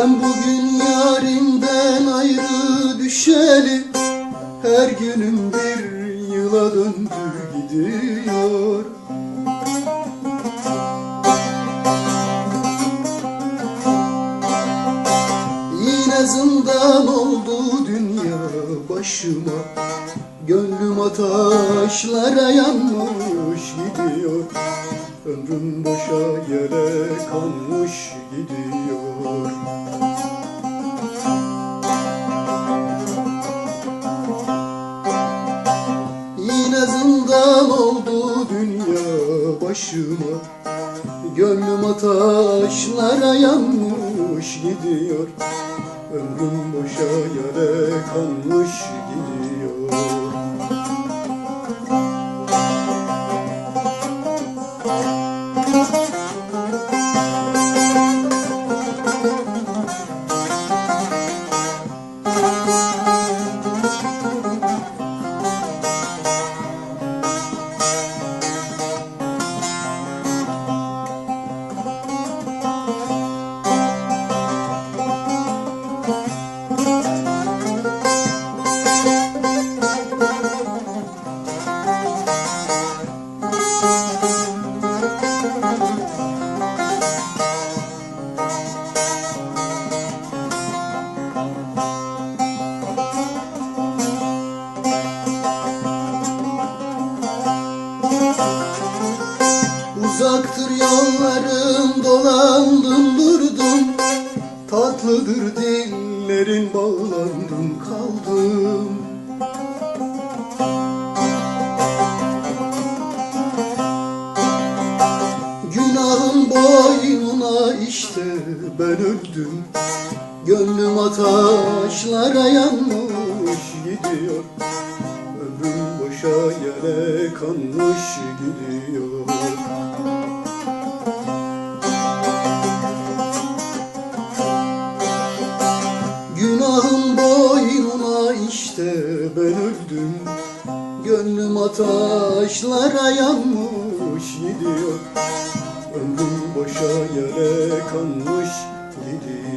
Ben bugün yarimden ayrı düşeli Her günüm bir yıla döndü gidiyor. Yine zindan oldu dünya başıma. Gönlüm ateşlere yanmış gidiyor Ömrüm boşa yere kanmış gidiyor. Yine zindan oldu dünya başıma. Gönlüm ateşlere yanmış gidiyor. Ömrüm boşa yere kanmış gidiyor Uzaktır yollarım dolandım durdum. Tatlıdır dillerin bağlandım kaldım. Günahın boynuna işte ben öldüm. Gönlüm ataşlara yanmış gidiyor Yere kanmış gidiyor. Günahın boynuna işte ben öldüm. Gönlüm ataşlara yanmış gidiyor. Ömrüm boşa yere kanmış gidiyor